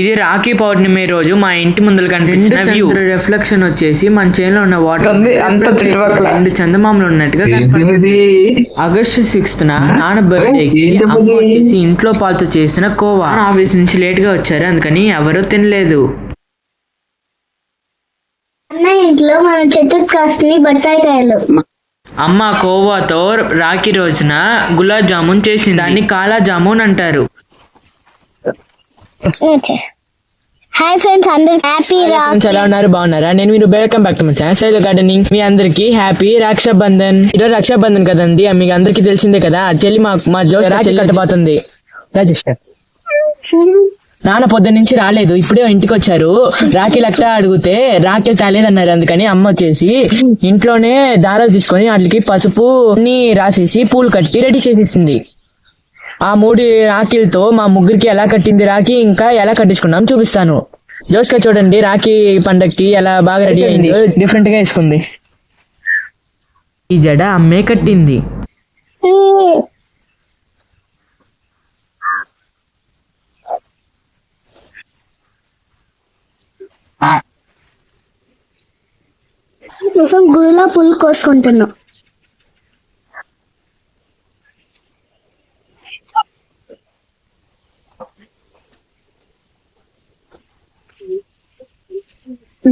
ఇది రాఖీ పౌర్ణమి రోజు మా ఇంటి ముందర రెండు కనిపించిన వ్యూ. చంద్ర రిఫ్లెక్షన్ వచ్చేసి మన చేనులో ఉన్న వాటర్ ఉంది, అంత చుట్టుపక్కల. రెండు చందమామలు ఉన్నట్టుగా. ఆగస్టు సిక్స్త్ నాన్న అమ్మ బుజ్జి? వచ్చేసి ఇంట్లో పాలతో చేసిన కోవా. ఆఫీస్ నుంచి లేట్గా వచ్చారు అందుకని ఎవరూ తినలేదు. అన్న ఇంట్లో మన చెట్టు కాసిన బత్తాయికాయలు. అమ్మ కోవాతో రాఖీ రోజున గులాబ్ జామున్ చేసింది. దాన్ని కాలా జామున్ అంటారు. హాయ్ ఫ్రెండ్స్ అందరు హ్యాపీ ఫ్రెండ్స్ ఎలా ఉన్నారు? బాగున్నారా? నేను మీరు welcome back to my channel Shaila gardening మీ అందరికి హ్యాపీ రక్షాబంధన్. ఈరోజు రక్షాబంధన్ కదండి? మీకు అందరికి తెలిసిందే కదా. చెల్లి మా మా జోస్ చెల్లి కట్టబోతుంది. రాజేష్ నాన్న పొద్దున్న నుంచి రాలేదు ఇప్పుడే ఇంటికి వచ్చారు రాఖీలు అక్కడ అడిగితే రాఖీ తేలేదన్నారు అందుకని అమ్మ వచ్చేసి ఇంట్లోనే దారాలు తీసుకొని వాటికి పసుపు రాసేసి పూలు కట్టి రెడీ చేసేసింది. ఆ మూడు రాఖీలతో మా ముగ్గురికి ఎలా కట్టింది రాఖీ ఇంకా ఎలా కట్టించుకున్నాం చూపిస్తాను. జోస్కా చూడండి రాఖీ పండక్కి ఎలా బాగా రెడీ అయింది. డిఫరెంట్గా వేసుకుంది. ఈ జడ అమ్మే కట్టింది. కోసం గుడిలో పుల్ కోసుకుంటున్నాం.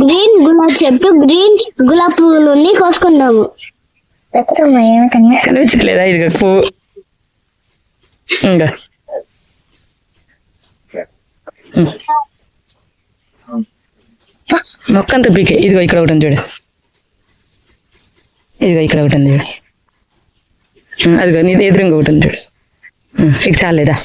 గ్రీన్ గులాబ్ చెట్టు గ్రీన్ గులాబ్ పువ్వులు కోసుకున్నాము కనిపించలేదా ఇది పువ్వు ఇంకా. మొక్క అంతా పీకే. ఇదిగో ఇక్కడ ఒకటి చూడు. ఇదిగో ఇక్కడ ఒకటి ఉంది చూడు. అదిగో నీ ఎదురు ఇంకొకటి ఉంది చూడు. ఇక చాలేదా?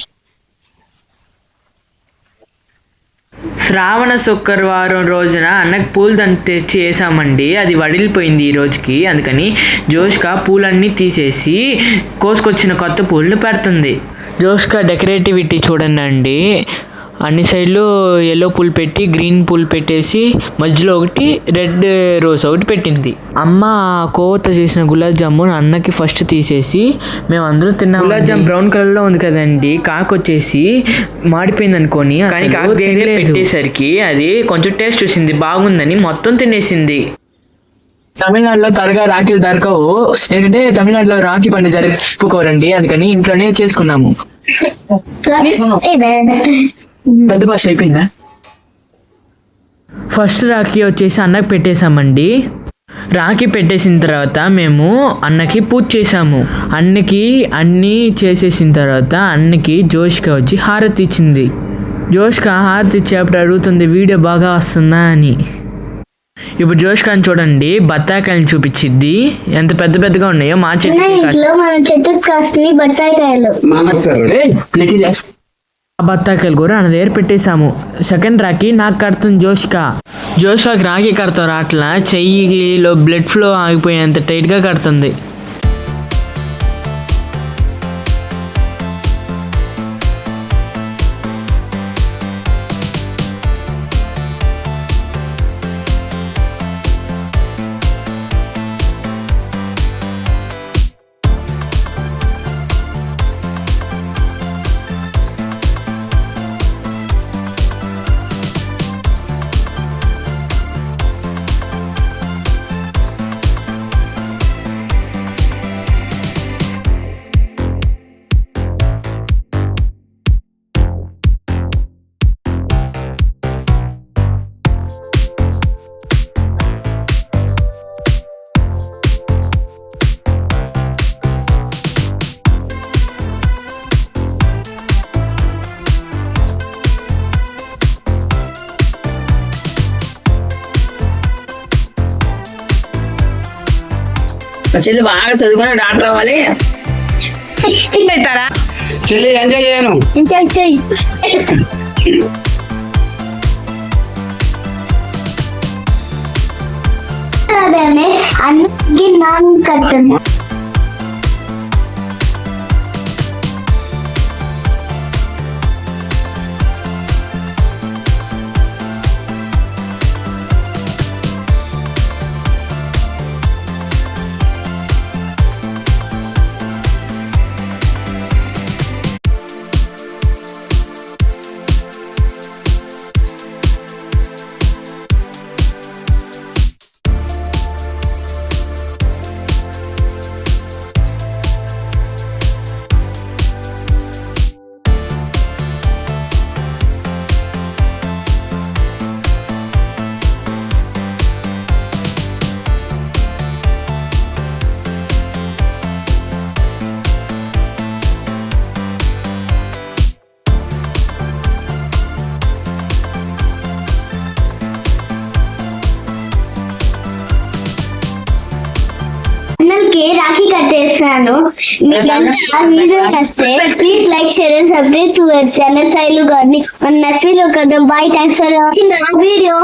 శ్రావణ శుక్రవారం రోజున అన్నకు పూలు దండ తెచ్చి వేసామండి అది వడిలిపోయింది ఈ రోజుకి. అందుకని జోష్క పూలన్నీ తీసేసి కోసుకొచ్చిన కొత్త పూలను పెడుతుంది. జోష్క డెకరేటివిటీ చూడండి అండి. అన్ని సైడ్లు ఎల్లో పూలు పెట్టి గ్రీన్ పూలు పెట్టేసి మధ్యలో ఒకటి రెడ్ రోజ్ ఒకటి పెట్టింది. అమ్మ కోవతో చేసిన గులాబ్ జామున్ అన్నకి ఫస్ట్ తీసేసి మేము అందరూ తిన్నాం గులాబ్ జామ్ బ్రౌన్ కలర్లో ఉంది కదండి కాకు వచ్చేసి మాడిపోయింది అనుకోని కానీ పెట్టేసరికి అది కొంచెం టేస్ట్ చూసింది బాగుందని మొత్తం తినేసింది. తమిళనాడులో త్వరగా రాఖీలు దొరకవు. ఎందుకంటే తమిళనాడులో రాఖీ పండుగ జరుపుకోరండి అందుకని ఇంట్లోనే చేసుకున్నాము. పెద్ద భాష అయిపోయిందా? ఫస్ట్ రాఖీ వచ్చేసి అన్నకి పెట్టేశామండి. రాఖీ పెట్టేసిన తర్వాత మేము అన్నకి పూజ చేసాము అన్నకి అన్నీ చేసేసిన తర్వాత అన్నకి జోష్క వచ్చి హారతి ఇచ్చింది. జోష్క హారతి ఇచ్చేప్పుడు అడుగుతుంది వీడియో బాగా వస్తుందా? అని. ఇప్పుడు జోష్కాన్ చూడండి బత్తాకాయలు చూపించిద్ది. ఎంత పెద్ద పెద్దగా ఉన్నాయో మా చెట్టు ఇంట్లో మన చెట్టు కాసిన బత్తాయికాయలు. ఆ బత్తాకాయలు కూర అన్న దగ్గర పెట్టేశాము. సెకండ్ రాఖీ నాకు కడుతుంది జోష్కా. జోష్కాకి రాఖీ కడతారు రాట్లా? చెయ్యిలో బ్లడ్ ఫ్లో ఆగిపోయేంత టైట్గా కడుతుంది. చెల్లి బాగా చదువుకొని డాక్టర్ అవ్వాలి. అవుతారా చెల్లి ఎంజాయ్ చేయను. ఇంకా చెయ్యి. అదేనే అన్నికి నాన్ కట్టున్నా చేశాను. కట్టేస్తాను మీకు ఎంత వీడియో చేస్తే please like share and subscribe to our channel Shailu గారిని మన next video కదాం bye thanks for watching video